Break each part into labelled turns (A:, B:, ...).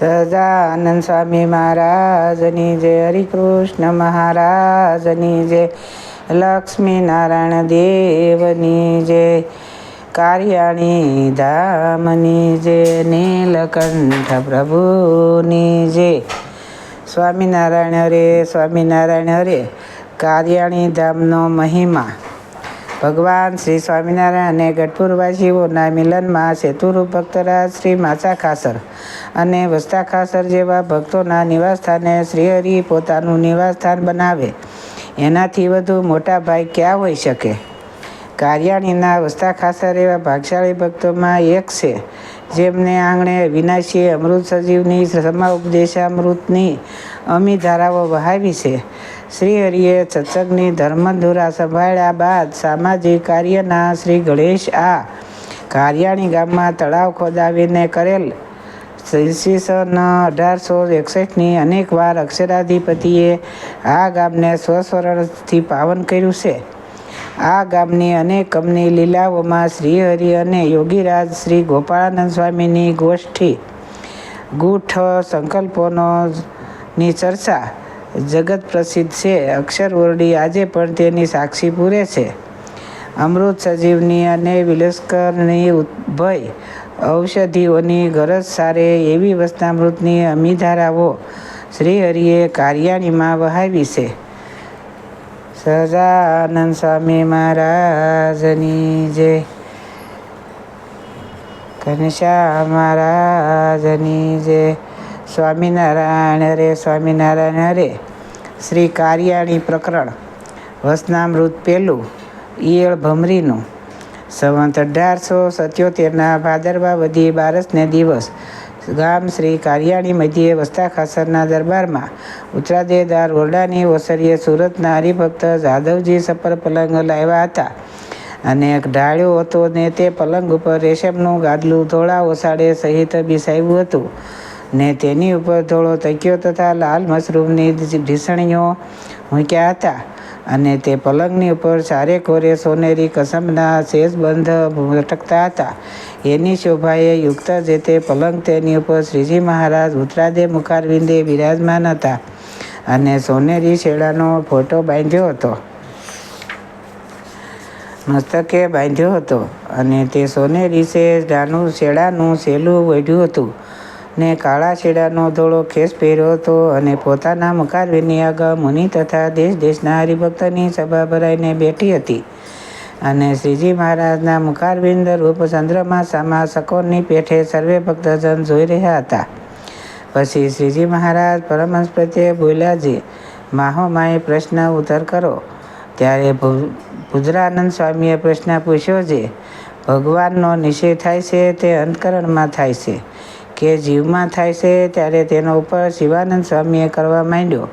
A: સહજાનંદ સ્વામી મહારાજની જય, હરિકૃષ્ણ મહારાજની જય, લક્ષ્મીનારાયણ દેવની જય, કાર્યાણી ધામની જય, નીલકંઠ પ્રભુની જય. સ્વામિનારાયણ હરે સ્વામિનારાયણ હરે, કાર્યાણી ધામનો મહિમા. ભગવાન શ્રી સ્વામિનારાયણ અને ગઢપુરવાસીઓના મિલનમાં સેતુરૂપ ભક્તરાજ શ્રી માચા ખાસર અને વસ્તા ખાસર જેવા ભક્તોના નિવાસસ્થાને શ્રીહરિ પોતાનું નિવાસસ્થાન બનાવે. એનાથી વધુ મોટા ભાઈ ક્યાં હોઈ શકે? કાર્યાણીના વસ્તા ખાસર એવા ભાગશાળી ભક્તોમાં એક છે, જેમને આંગણે વિનાશી અમૃત સજીવની સમા ઉપદેશામૃતની અમી ધારાઓ વહાવી છે. શ્રી હરિએ સત્સંગની ધર્મધુરા સંભાળ્યા બાદ સામાજિક કાર્યના શ્રી ગણેશ આ કારિયાણી ગામમાં તળાવ ખોદાવીને કરેલ ઈસવીસન અઢારસો એકસઠની અનેક વાર અક્ષરાધિપતિએ આ ગામને સ્વસ્વરણથી પાવન કર્યું છે. આ ગામની અનેક કમની લીલાઓમાં શ્રીહરિ અને યોગીરાજ શ્રી ગોપાળાનંદ સ્વામીની ગોષ્ઠી ગૂઠ સંકલ્પોનો ની ચર્ચા જગત પ્રસિદ્ધ છે. અક્ષર ઓરડી આજે પણ તેની સાક્ષી પૂરે છે. અમૃત સજીવની અને વિલસ્કરની ભય ઔષધિઓની ગરજ સારે એવી વસ્તામૃતની અમીધારાઓ શ્રીહરિએ કાર્યાણીમાં વહાવી છે. સહજાનંદ સ્વામી મહારાજની જય. ઘનશ્યા મહારાજની જય. સ્વામિનારાયણ હરે સ્વામિનારાયણ હરે. શ્રી કારિયાણી પ્રકરણ. વસનામૃત પહેલું ઈયળ ભમરીનું. સંવંત અઢારસો સત્યોતેરના ભાદરવા વધી બારસને દિવસ. ગામ શ્રી કારિયાણી મધ્યે વસ્તા ખાસરના દરબારમાં. ઉત્તરાદેદાર ઓરડાની ઓસરીએ સુરતના હરિભક્ત જાદવજી સપર પલંગ લાવ્યા હતા. અને ઢાળ્યો હતો ને તે પલંગ ઉપર રેશમનું ગાદલું ધોળા ઓસાડે સહિત બિસાવ્યું હતું. ને તેની ઉપર ધોળો તકિયો તથા લાલ મશરૂમની ઢીસણીઓ મૂક્યા હતા અને તે પલંગની ઉપર ચારે કોરે સોનેરી કસમના શેષબંધ લટકતા હતા. એની શોભાએ યુક્ત જે તે પલંગ તેની ઉપર શ્રીજી મહારાજ ઉત્તરાદે મુખારવિંદે બિરાજમાન હતા અને સોનેરી શેડાનો ફોટો બાંધ્યો હતો. મસ્તકે બાંધ્યો હતો અને તે સોનેરી શેડાનું શેડાનું સેલું વઢ્યું હતું. ને કાળા શેડાનો ધોળો ખેસ પહેર્યો હતો અને પોતાના મુકારવીની આગળ મુનિ તથા દેશ દેશના હરિભક્તની સભા ભરાઈને બેઠી હતી. અને શ્રીજી મહારાજના મુખારવિંદ રૂપ ચંદ્રમાસામાં સકોરની પેઠે સર્વે ભક્તજન જોઈ રહ્યા હતા. પછી શ્રીજી મહારાજ પરમહંસ પ્રત્યે બોલ્યાજી માહો માએ પ્રશ્ન ઉત્તર કરો. ત્યારે ભુજરાનંદ સ્વામીએ પ્રશ્ન પૂછ્યો છે ભગવાનનો નિશ્ચય થાય છે તે અંતકરણમાં થાય છે. કે જીવમાં થાય છે ત્યારે તેનો ઉપર શિવાનંદ સ્વામીએ કરવા માંડ્યો.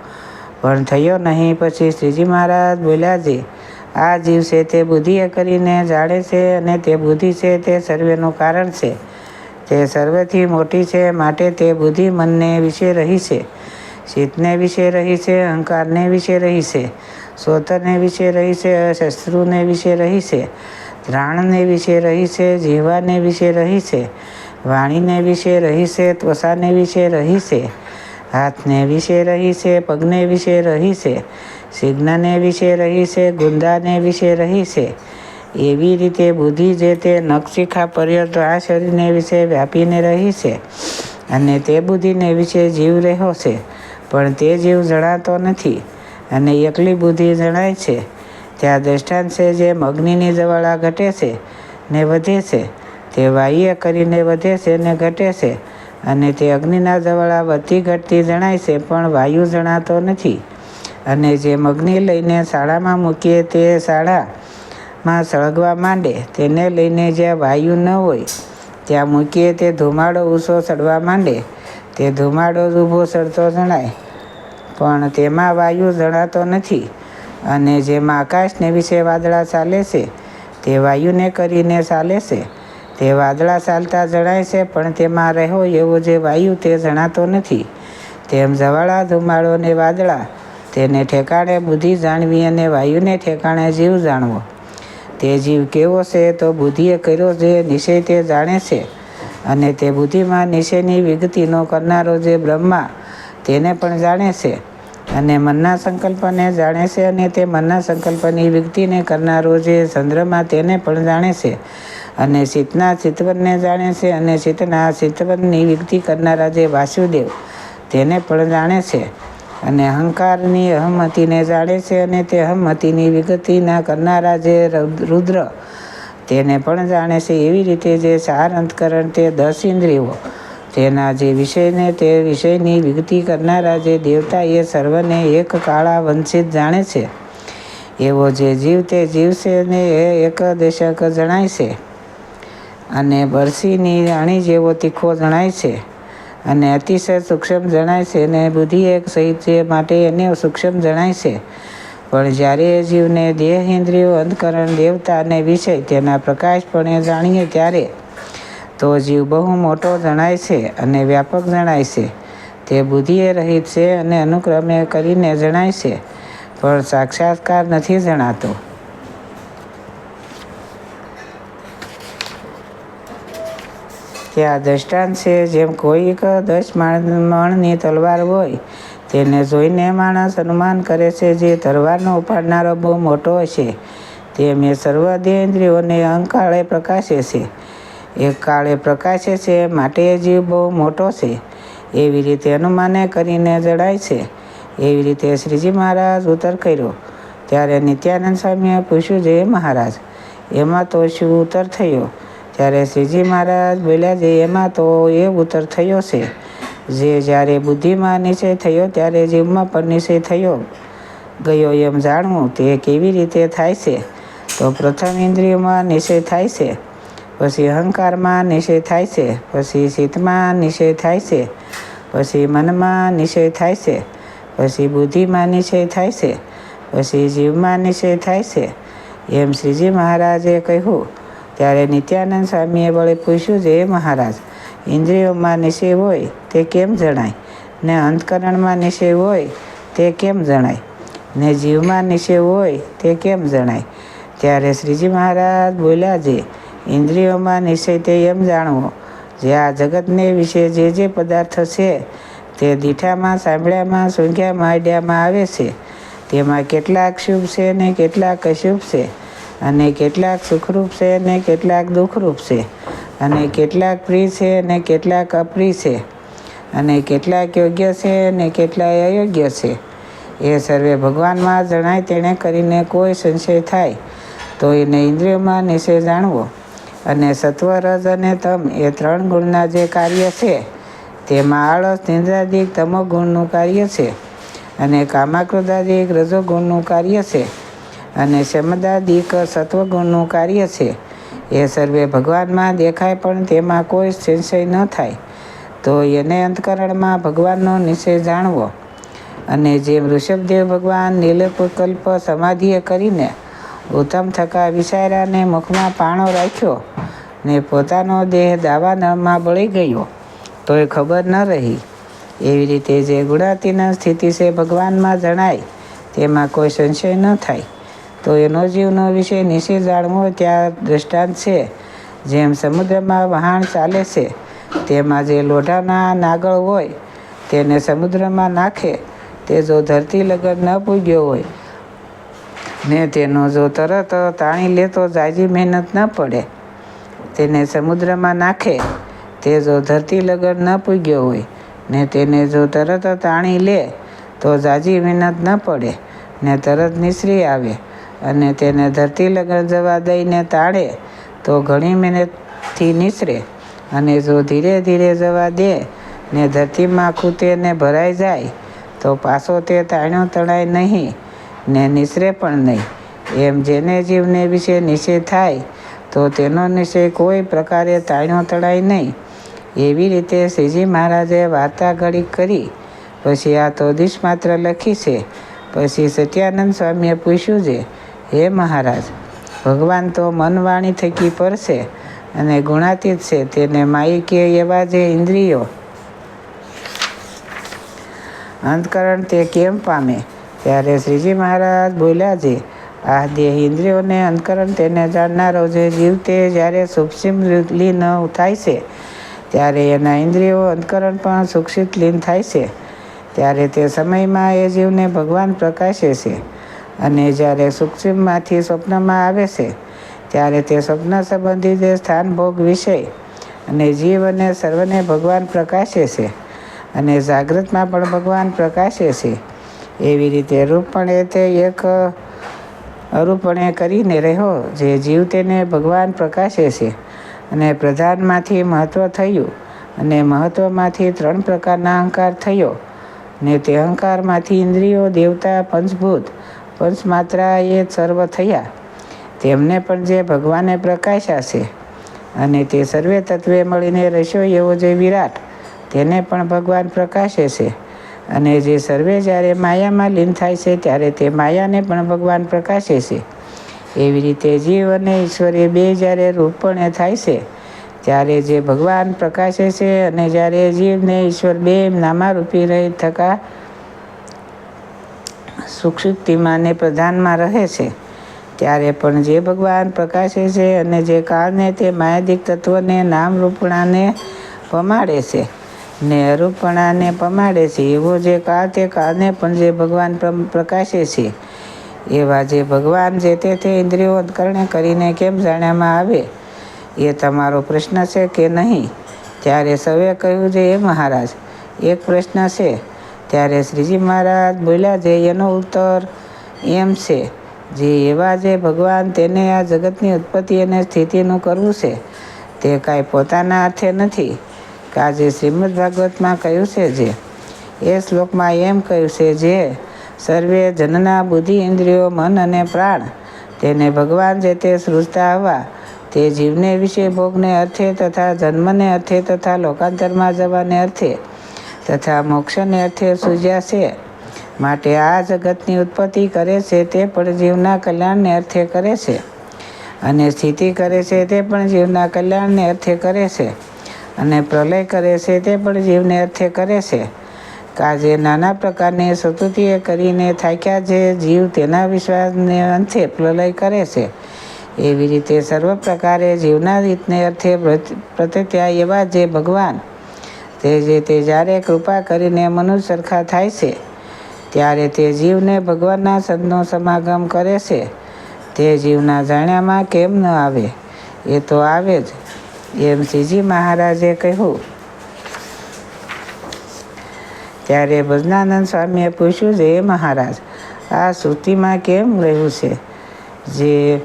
A: પણ થયો નહીં. પછી શ્રીજી મહારાજ બોલ્યા આ જીવ છે તે બુદ્ધિએ કરીને જાણે છે અને તે બુદ્ધિ છે તે સર્વેનું કારણ છે. તે સર્વેથી મોટી છે, માટે તે બુદ્ધિ મનને વિશે રહી છે. શીતને વિશે રહી છે, અહંકારને વિશે રહી છે. સોતરને વિશે રહી છે શસ્ત્રુને વિશે રહી છે. ધ્રાણને વિશે રહી છે જીવાને વિશે રહી છે. વાણીને વિશે રહી છે ત્વસાને વિશે રહી છે હાથને વિશે રહી છે પગને વિશે રહી છે સિગ્નને વિશે રહી છે ગુંદાને વિશે રહી છે એવી રીતે બુદ્ધિ જે તે નખશિખા પર્યંત આ શરીરને વિશે વ્યાપીને રહી છે અને તે બુદ્ધિને વિશે જીવ રહ્યો છે પણ તે જીવ જણાતો નથી અને એકલી બુદ્ધિ જણાય છે. ત્યાં દ્રષ્ટાંત છે જેમ અગ્નિની જવાળા ઘટે છે ને વધે છે. તે વાય્ય કરીને વધે છે ને ઘટે છે અને તે અગ્નિના જવાળા વધતી ઘટતી જણાય છે પણ વાયુ જણાતો નથી. અને જેમ અગ્નિ લઈને શાળામાં મૂકીએ તે શાળામાં સળગવા માંડે, તેને લઈને જ્યાં વાયુ ન હોય, ત્યાં મૂકીએ તે ધુમાડો ઊંચો ચડવા માંડે. તે ધુમાડો જ ઊભો સડતો જણાય, પણ તેમાં વાયુ જણાતો નથી. અને જેમાં આકાશને વિશે વાદળા ચાલે છે, તે વાયુને કરીને ચાલે છે. તે વાદળા ચાલતા જણાય છે, પણ તેમાં રહ્યો એવો જે વાયુ તે જણાતો નથી. તેમ જવાળા ધુમાડો ને વાદળા, તેને ઠેકાણે બુદ્ધિ જાણવી અને વાયુને ઠેકાણે જીવ જાણવો. તે જીવ કેવો છે તો બુદ્ધિએ કર્યો જે નિશ્ચય તે જાણે છે, અને તે બુદ્ધિમાં નિશેની વિગતિનો કરનારો જે બ્રહ્મા, તેને પણ જાણે છે, અને મનના સંકલ્પને જાણે છે અને તે મનના સંકલ્પની વિગતિને કરનારો જે ચંદ્રમા, તેને પણ જાણે છે. અને સીતના ચિતવનને જાણે છે અને ચિત્તના ચિતવનની વિગતિ કરનારા જે વાસુદેવ, તેને પણ જાણે છે. અને અહંકારની અહમતીને જાણે છે અને તે અહમતીની વિગતિના કરનારા જે રૌદ- રુદ્ર, તેને પણ જાણે છે. એવી રીતે જે ચાર અંતકરણ તે દસ ઇન્દ્રિયો, તેના જે વિષયને તે વિષયની વિગતિ કરનારા જે દેવતા એ સર્વને એક કાળા વંશિત જાણે છે. એવો જે જીવ તે જીવ છે ને એ એક દેશક જણાય છે. અને બરસીની અણી જેવો તીખો જણાય છે અને અતિશય સૂક્ષ્મ જણાય છે અને બુદ્ધિ એક સહિત છે માટે એને સૂક્ષ્મ જણાય છે. પણ જ્યારે એ જીવને દેહ ઇન્દ્રિયો, અંધકરણ, દેવતા અને વિષય તેના પ્રકાશપણે જાણીએ ત્યારે તો જીવ બહુ મોટો જણાય છે અને વ્યાપક જણાય છે. તે બુદ્ધિએ રહિત છે અને અનુક્રમે કરીને જણાય છે, પણ સાક્ષાત્કાર નથી જણાતો. ત્યાં દ્રષ્ટાંત છે. જેમ કોઈક દસ મણની તલવાર હોય, તેને જોઈને માણસ અનુમાન કરે છે જે તલવારનો ઉપાડનારો બહુ મોટો હશે તેમ એ સર્વદેન્દ્રિયોને અંકાળે પ્રકાશે છે. એક કાળે પ્રકાશે છે માટે જીવ બહુ મોટો છે. એવી રીતે અનુમાને કરીને જણાય છે. એવી રીતે શ્રીજી મહારાજ ઉત્તર કર્યો. ત્યારે નિત્યાનંદ સ્વામીએ પૂછ્યું, જય મહારાજ. એમાં તો શું ઉત્તર થયો? ત્યારે શ્રીજી મહારાજ બોલ્યા, જે એમાં તો એ ઉત્તર થયો છે. જે જ્યારે બુદ્ધિમાં નિશ્ચય થયો, ત્યારે જીવમાં પણ નિશ્ચય થયો. ગયો એમ જાણવું તે કેવી રીતે થાય છે? તો પ્રથમ ઇન્દ્રિયમાં નિશ્ચય થાય છે, પછી અહંકારમાં નિશ્ચય થાય છે, પછી ચિત્તમાં નિશ્ચય થાય છે, પછી મનમાં નિશ્ચય થાય છે, પછી બુદ્ધિમાં નિશ્ચય થાય છે, પછી જીવમાં નિશ્ચય થાય છે. એમ શ્રીજી મહારાજે કહ્યું. ત્યારે નિત્યાનંદ સ્વામીએ વળી પૂછ્યું છે એ મહારાજ, ઇન્દ્રિયોમાં નિશ્ચય હોય તે કેમ જણાય? ને અંતકરણમાં નિશ્ચય હોય તે કેમ જણાય? ને જીવમાં નિશ્ચય હોય તે કેમ જણાય? ત્યારે શ્રીજી મહારાજ બોલ્યા છે ઇન્દ્રિયોમાં નિશ્ચય તે એમ જાણવો જે આ જગતને વિશે જે જે પદાર્થ છે તે દીઠામાં, સાંભળ્યામાં સૂંઘ્યામાં આડ્યામાં આવે છે. તેમાં કેટલાક શુભ છે ને કેટલાક અશુભ છે. અને કેટલાક સુખરૂપ છે ને કેટલાક દુઃખરૂપ છે. અને કેટલાક પ્રિય છે ને કેટલાક અપ્રિય છે. અને કેટલાક યોગ્ય છે ને કેટલાય અયોગ્ય છે. એ સર્વે ભગવાનમાં જણાય તેણે કરીને કોઈ સંશય થાય, તો એને ઇન્દ્રિયોમાં નિશ્ચય જાણવો. અને સત્વ, રજ અને તમ એ ત્રણ ગુણના જે કાર્ય છે, તેમાં આળસ, નિંદ્રાદિક તમો ગુણનું કાર્ય છે. અને કામાક્રોધાદિક, રજોગુણનું કાર્ય છે. અને શમદાદિક સત્વગુણનું કાર્ય છે. એ સર્વે ભગવાનમાં દેખાય પણ તેમાં કોઈ સંશય ન થાય. તો એને અંતકરણમાં ભગવાનનો નિશ્ચય જાણવો. અને જેમ ઋષભદેવ ભગવાન નીલકલ્પ સમાધિએ કરીને ઉત્તમ થકા વિચાર્યાને મુખમાં પાણો રાખ્યો ને પોતાનો દેહ દાવાનળમાં બળી ગયો તો એ ખબર ન રહી. એવી રીતે જે ગુણાતીના સ્થિતિ છે ભગવાનમાં જણાય, તેમાં કોઈ સંશય ન થાય. તો એનો જીવનો વિષય નિશી જાણવો ત્યાં દ્રષ્ટાંત છે. જેમ સમુદ્રમાં વહાણ ચાલે છે, તેમાં જે લોઢાના નાગળ હોય, તેને સમુદ્રમાં નાખે, તે જો ધરતી લગન ન પૂગ્યો હોય, ને તેનો જો તરત તાણી લે તો જાજી મહેનત ન પડે, તેને સમુદ્રમાં નાખે, તે જો ધરતી લગન ન પૂગ્યો હોય, ને તેને જો તરત તાણી લે, તો જાજી મહેનત ન પડે, ને તરત નિસરી આવે અને તેને ધરતી લગ્ન જવા દઈને તાળે તો ઘણી મહેનતથી નિસરે અને જો ધીરે ધીરે જવા દે ને ધરતીમાં ખૂતેને ભરાઈ જાય, તો પાછો તે તાણ્યો તણાય નહીં ને નિસરે પણ નહીં. એમ જેને જીવને વિશે નિશ્ચય થાય, તો તેનો નિશ્ચય કોઈ પ્રકારે તાણ્યો તળાય નહીં. એવી રીતે શ્રીજી મહારાજે વાર્તા ઘડી કરી. પછી આ તો માત્ર લખી છે. પછી સત્યાનંદ સ્વામીએ પૂછ્યું છે હે મહારાજ, ભગવાન તો મનવાણી થકી થકી છે અને ગુણાતીત છે, તેને માયિકે એવા જે ઇન્દ્રિયો. અંતકરણ તે કેમ પામે? ત્યારે શ્રીજી મહારાજ બોલ્યા છે, આ દેહ ઇન્દ્રિયોને અંતકરણ તેને જાણનારો જે જીવ તે જ્યારે સુક્ષિમ લીન થાય છે, ત્યારે એના ઇન્દ્રિયો અંતકરણ પણ સુક્ષિત લીન થાય છે, ત્યારે તે સમયમાં એ જીવને ભગવાન પ્રકાશે છે. અને જ્યારે સૂક્ષ્મમાંથી સ્વપ્નમાં આવે છે, ત્યારે તે સ્વપ્ન સંબંધી જે સ્થાન ભોગ વિષય અને જીવ અને સર્વને ભગવાન પ્રકાશે છે અને જાગૃતમાં પણ ભગવાન પ્રકાશે છે, એવી રીતે રૂપપણે તે એક અરૂપણે કરીને રહ્યો જે જીવ તેને ભગવાન પ્રકાશે છે અને પ્રધાનમાંથી મહત્ત્વ થયું અને મહત્ત્વમાંથી ત્રણ પ્રકારના અહંકાર થયો ને તે અહંકારમાંથી ઇન્દ્રિયો, દેવતા, પંચભૂત પંચમાત્રા એ સર્વ થયા. તેમને પણ જે ભગવાને પ્રકાશ્યા છે અને તે સર્વે તત્વે મળીને રસ્યો એવો જે વિરાટ, તેને પણ ભગવાન પ્રકાશે છે. અને જે સર્વે જ્યારે માયામાં લીન થાય છે, ત્યારે તે માયાને પણ ભગવાન પ્રકાશે છે. એવી રીતે જીવ અને ઈશ્વર બે જ્યારે રૂપણે થાય છે, ત્યારે જે ભગવાન પ્રકાશે છે અને જ્યારે જીવને ઈશ્વર બે નામારૂપી રહી થકા ને પ્રધાનમાં રહે છે. ત્યારે પણ જે ભગવાન પ્રકાશે છે અને જે કાળને તે માયાદિક તત્વને નામરૂપણાને પમાડે છે ને અરૂપણાને પમાડે છે, એવો જે કાળ તે કાળને પણ જે ભગવાન પ્રકાશે છે. એવા જે ભગવાન જે તે તે ઇન્દ્રિયો કરણે કરીને કેમ જાણ્યામાં આવે? એ તમારો પ્રશ્ન છે કે નહીં? ત્યારે સવે કહ્યું છે એ મહારાજ, એક પ્રશ્ન છે. ત્યારે શ્રીજી મહારાજ બોલ્યા છે એનો ઉત્તર એમ છે, જે એવા જે ભગવાન તેને આ જગતની ઉત્પત્તિ અને સ્થિતિનું કરવું છે, તે કાંઈ પોતાના અર્થે નથી. કે જે શ્રીમદ ભાગવતમાં કહ્યું છે જે, એ શ્લોકમાં એમ કહ્યું છે જે, સર્વે જનના બુદ્ધિ ઇન્દ્રિયો, મન અને પ્રાણ, તેને ભગવાન જે તે સૃજતા આવવા તે જીવને વિશે ભોગને અર્થે તથા જન્મને અર્થે તથા લોકાંતરમાં જવાને અર્થે તથા મોક્ષને અર્થે સૂજ્યા છે. માટે આ જગતની ઉત્પત્તિ કરે છે તે પણ જીવના કલ્યાણને અર્થે કરે છે. અને સ્થિતિ કરે છે તે પણ જીવના કલ્યાણને અર્થે કરે છે. અને પ્રલય કરે છે તે પણ જીવને અર્થે કરે છે. કાજે નાના પ્રકારની સતુતિએ કરીને થાક્યા જે જીવ તેના વિશ્વાસને અંતે પ્રલય કરે છે. એવી રીતે સર્વ પ્રકારે જીવના રીતને અર્થે પ્રત્યત્યા એવા જે ભગવાન તે જે તે જ્યારે કૃપા કરીને મનુષ્ય સરખા થાય છે. ત્યારે તે જીવને ભગવાનના સંતનો સમાગમ કરે છે. તે જીવના જાણ્યામાં કેમ ન આવે? એ તો આવે જ, એમ શ્રીજી મહારાજે કહ્યું. ત્યારે ભજનાનંદ સ્વામીએ પૂછ્યું છે એ મહારાજ, આ શ્રુતિમાં કેમ રહ્યું છે? જે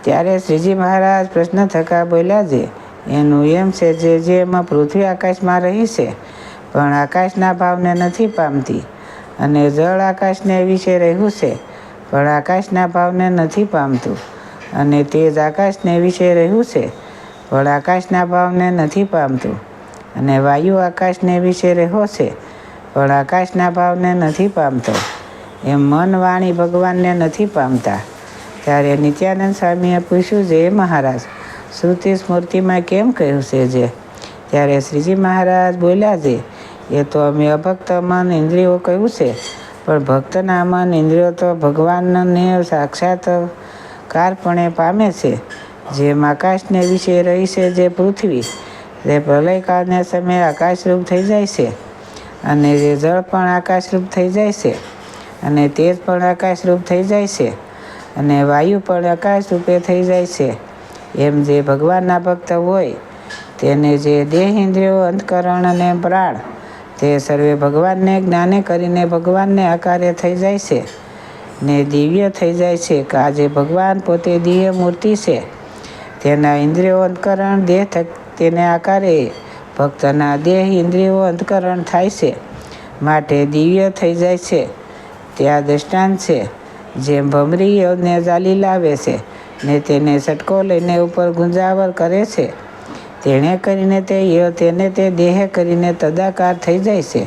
A: ત્યારે શ્રીજી મહારાજ પ્રશ્ન થકા બોલ્યા છે એનું એમ છે જે જે એમાં પૃથ્વી આકાશમાં રહી છે, પણ આકાશના ભાવને નથી પામતી. અને જળ આકાશને વિશે રહ્યું છે, પણ આકાશના ભાવને નથી પામતું. અને તેજ આકાશને વિશે રહ્યું છે, પણ આકાશના ભાવને નથી પામતું. અને વાયુ આકાશને વિશે રહ્યો છે, પણ આકાશના ભાવને નથી પામતો. એમ મન વાણી ભગવાનને નથી પામતા. ત્યારે નિત્યાનંદ સ્વામીએ પૂછ્યું જે મહારાજ શ્રુતિ સ્મૃતિમાં કેમ કહ્યું છે જે ત્યારે શ્રીજી મહારાજ બોલ્યા છે, એ તો અમે અભક્ત મન ઇન્દ્રિયો કહ્યું છે, પણ ભક્તના મન ઇન્દ્રિયો તો ભગવાનને સાક્ષાત કારપણે પામે છે. જેમ આકાશને વિશે રહી છે જે પૃથ્વી જે પ્રલયકાળને સમયે આકાશરૂપ થઈ જાય છે, અને જે જળ પણ આકાશરૂપ થઈ જાય છે, અને તેજ પણ આકાશરૂપ થઈ જાય છે, અને વાયુ પણ આકાશરૂપે થઈ જાય છે. એમ જે ભગવાનના ભક્ત હોય, તેને જે દેહ ઇન્દ્રિયો અંતકરણ અને પ્રાણ, તે સર્વે ભગવાનને જ્ઞાને કરીને ભગવાનને આકારે થઈ જાય છે ને દિવ્ય થઈ જાય છે, કે આજે ભગવાન પોતે દિવ્ય મૂર્તિ છે, તેના ઇન્દ્રિયો અંતકરણ દેહ તેને આકારે ભક્તના દેહ ઇન્દ્રિયો અંતકરણ થાય છે, માટે દિવ્ય થઈ જાય છે. ત્યાં દૃષ્ટાંત છે, જેમ ભમરી યોગને ચાલી લાવે છે ને તેને સટકો લઈને ઉપર ગુંજાવર કરે છે. તેણે કરીને તે તેને તે દેહ કરીને તદાકાર થઈ જાય છે.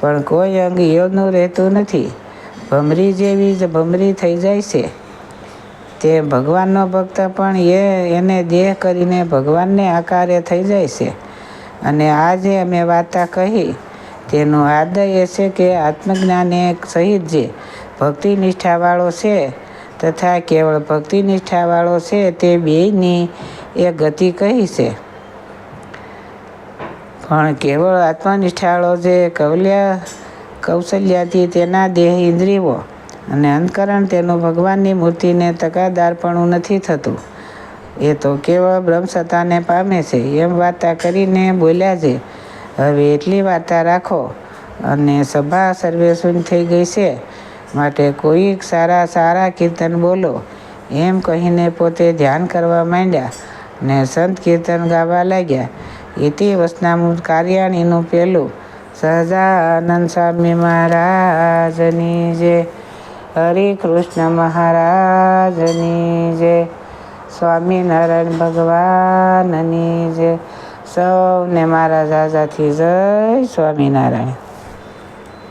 A: પણ કોઈ અંગ યોગનું રહેતું નથી. ભમરી જેવી જ ભમરી થઈ જાય છે. તે ભગવાનનો ભક્ત પણ એ, એને દેહ કરીને ભગવાનને આકારે થઈ જાય છે. અને આ જે અમે વાર્તા કહી, તેનું આદય એ છે કે આત્મજ્ઞાન સહિત જે ભક્તિ નિષ્ઠાવાળો છે તથા કેવળ ભક્તિ નિષ્ઠાવાળો છે તે બેયની એ ગતિ કહી છે. પણ કેવળ આત્મનિષ્ઠાળો જે કૌલ્યા કૌશલ્યાથી તેના દેહ ઇન્દ્રિયો અને અંતકરણ તેનું ભગવાનની મૂર્તિને તકાદારપણું નથી થતું. એ તો કેવળ બ્રહ્મસત્તાને પામે છે. એમ વાર્તા કરીને બોલ્યા છે, હવે એટલી વાર્તા રાખો અને સભા સર્વે થઈ ગઈ છે. માટે કોઈક સારા સારા કીર્તન બોલો. એમ કહીને પોતે ધ્યાન કરવા માંડ્યા ને સંત કીર્તન ગાવા લાગ્યા. ઇતિ વસનામૃત કાર્યાણીનું પહેલું સહજાનંદ સ્વામી મહારાજની જે હરે કૃષ્ણ મહારાજની જે, સ્વામિનારાયણ ભગવાનની જે, સૌને મારા જાજાથી જય સ્વામિનારાયણ.